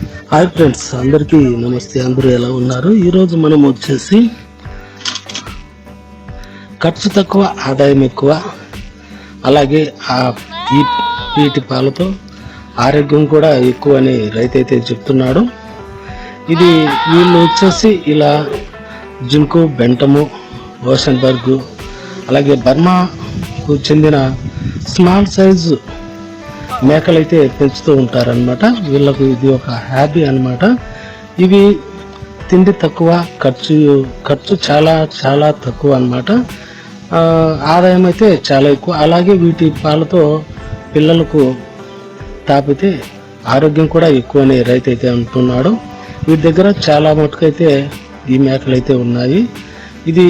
Hi friends అందరికీ నమస్తే. అందరూ ఎలా ఉన్నారు? ఈరోజు మనం వచ్చేసి ఖర్చు తక్కువ ఆదాయం ఎక్కువ అలాగే ఆ ఈ వీటి పాలతో ఆరోగ్యం కూడా ఎక్కువ అని రైతు అయితే చెప్తున్నాడు. ఇది వీళ్ళు వచ్చేసి ఇలా జింకు బెంటము ఓషన్బర్గ్ అలాగే బర్మాకు చెందిన స్మాల్ సైజు మేకలైతే పెంచుతూ ఉంటారనమాట వీళ్ళకు ఇది ఒక హ్యాబీ అన్నమాట. ఇవి తిండి తక్కువ ఖర్చు ఖర్చు చాలా చాలా తక్కువ అన్నమాట. ఆదాయం అయితే చాలా ఎక్కువ. అలాగే వీటి పాలతో పిల్లలకు తాపితే ఆరోగ్యం కూడా ఎక్కువ అని రైతు అయితే అంటున్నాడు. వీటి దగ్గర చాలా మటుకైతే ఈ మేకలు అయితే ఉన్నాయి. ఇది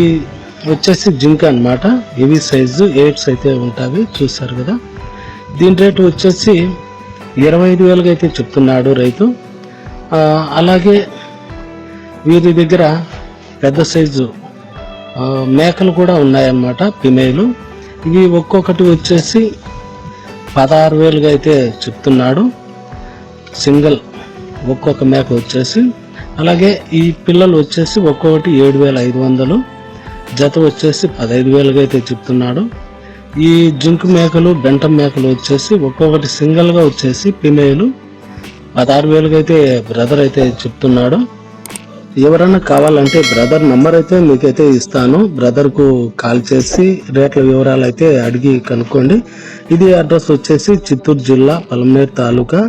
వచ్చేసి జింక్ అన్నమాట. ఇవి సైజు ఎయిట్స్ అయితే ఉంటాయి. చూస్తారు కదా? దీని రేటు వచ్చేసి ఇరవై ఐదు వేలుగా అయితే చెప్తున్నాడు రైతు. అలాగే వీరి దగ్గర పెద్ద సైజు మేకలు కూడా ఉన్నాయన్నమాట ఫిమేలు. ఇవి ఒక్కొక్కటి వచ్చేసి పదహారు వేలుగా అయితే చెప్తున్నాడు. సింగిల్ ఒక్కొక్క మేక వచ్చేసి. అలాగే ఈ పిల్లలు వచ్చేసి ఒక్కొక్కటి ఏడు వేల ఐదు వందలు జత వచ్చేసి పదహైదు వేలుగా అయితే చెప్తున్నాడు. ఈ జింక్ మేకలు బెంటం మేకలు వచ్చేసి ఒక్కొక్కటి సింగిల్గా వచ్చేసి ఫిమేలు. పదహారు వేలుగా అయితే బ్రదర్ అయితే చెప్తున్నాడు. ఎవరైనా కావాలంటే బ్రదర్ నెంబర్ అయితే మీకైతే ఇస్తాను. బ్రదర్కు కాల్ చేసి రేట్ల వివరాలు అయితే అడిగి కనుక్కోండి. ఇది అడ్రస్ వచ్చేసి చిత్తూరు జిల్లా పలమనేరు తాలూకా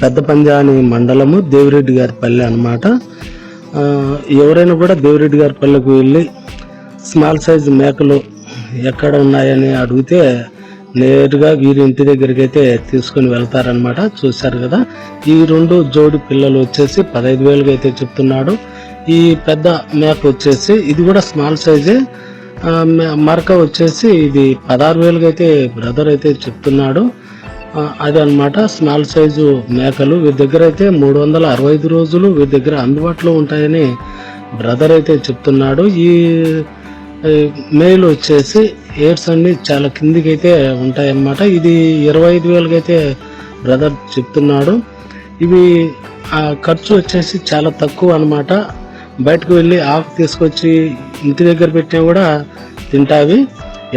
పెద్ద పంజాని మండలము దేవిరెడ్డి గారి పల్లె అనమాట ఎవరైనా కూడా దేవిరెడ్డి గారి పల్లెకు వెళ్ళి స్మాల్ సైజ్ మేకలు ఎక్కడ ఉన్నాయని అడిగితే నేరుగా వీరి ఇంటి దగ్గరికి అయితే తీసుకుని వెళ్తారనమాట చూశారు కదా? ఈ రెండు జోడి పిల్లలు వచ్చేసి పదహైదు వేలుగా అయితే చెప్తున్నాడు. ఈ పెద్ద మేక వచ్చేసి ఇది కూడా స్మాల్ సైజే. మరక వచ్చేసి ఇది పదహారు వేలుగా అయితే బ్రదర్ అయితే చెప్తున్నాడు. అది అన్నమాట స్మాల్ సైజు మేకలు. వీరి దగ్గర అయితే మూడు వందల అరవై ఐదు రోజులు వీరి దగ్గర అందుబాటులో ఉంటాయని బ్రదర్ అయితే చెప్తున్నాడు. ఈ మెయిల్ వచ్చేసి ఎయిడ్స్ అన్ని చాలా కిందికి అయితే ఉంటాయన్నమాట. ఇది ఇరవై ఐదు వేలకి అయితే బ్రదర్ చెప్తున్నాడు. ఇవి ఆ ఖర్చు వచ్చేసి చాలా తక్కువ అన్నమాట. బయటకు వెళ్ళి ఆకు తీసుకొచ్చి ఇంటి దగ్గర పెట్టినా కూడా తింటావి.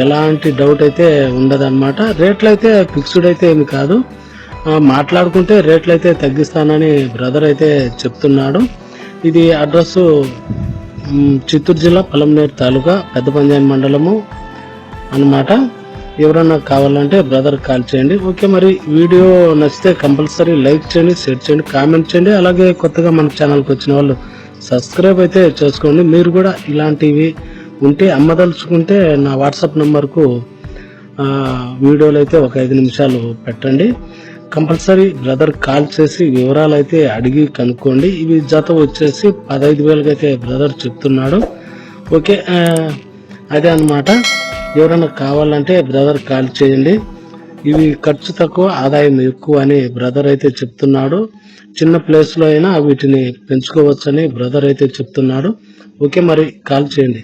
ఎలాంటి డౌట్ అయితే ఉండదన్నమాట. రేట్లు అయితే ఫిక్స్డ్ అయితే ఏమి కాదు. మాట్లాడుకుంటే రేట్లు అయితే తగ్గిస్తానని బ్రదర్ అయితే చెప్తున్నాడు. ఇది అడ్రస్ చిత్తూరు జిల్లా పలంనేరు తాలూకా పెద్ద పంజాని మండలము అన్నమాట. ఎవరన్నా కావాలంటే బ్రదర్ కాల్ చేయండి. ఓకే మరి వీడియో నచ్చితే కంపల్సరీ లైక్ చేయండి షేర్ చేయండి కామెంట్ చేయండి. అలాగే కొత్తగా మన ఛానల్కి వచ్చిన వాళ్ళు సబ్స్క్రైబ్ అయితే చేసుకోండి. మీరు కూడా ఇలాంటివి ఉంటే అమ్మదలుచుకుంటే నా వాట్సాప్ నెంబర్కు వీడియోలు అయితే ఒక ఐదు నిమిషాలు పెట్టండి. కంపల్సరీ బ్రదర్ కాల్ చేసి వివరాలు అయితే అడిగి కనుక్కోండి. ఇవి జత వచ్చేసి పదహైదు వేలకి అయితే బ్రదర్ చెప్తున్నాడు. ఓకే అదే అన్నమాట. ఎవరైనా కావాలంటే బ్రదర్ కాల్ చేయండి. ఇవి ఖర్చు తక్కువ ఆదాయం ఎక్కువ అని బ్రదర్ అయితే చెప్తున్నాడు. చిన్న ప్లేస్లో అయినా వీటిని పెంచుకోవచ్చని బ్రదర్ అయితే చెప్తున్నాడు. ఓకే మరి కాల్ చేయండి.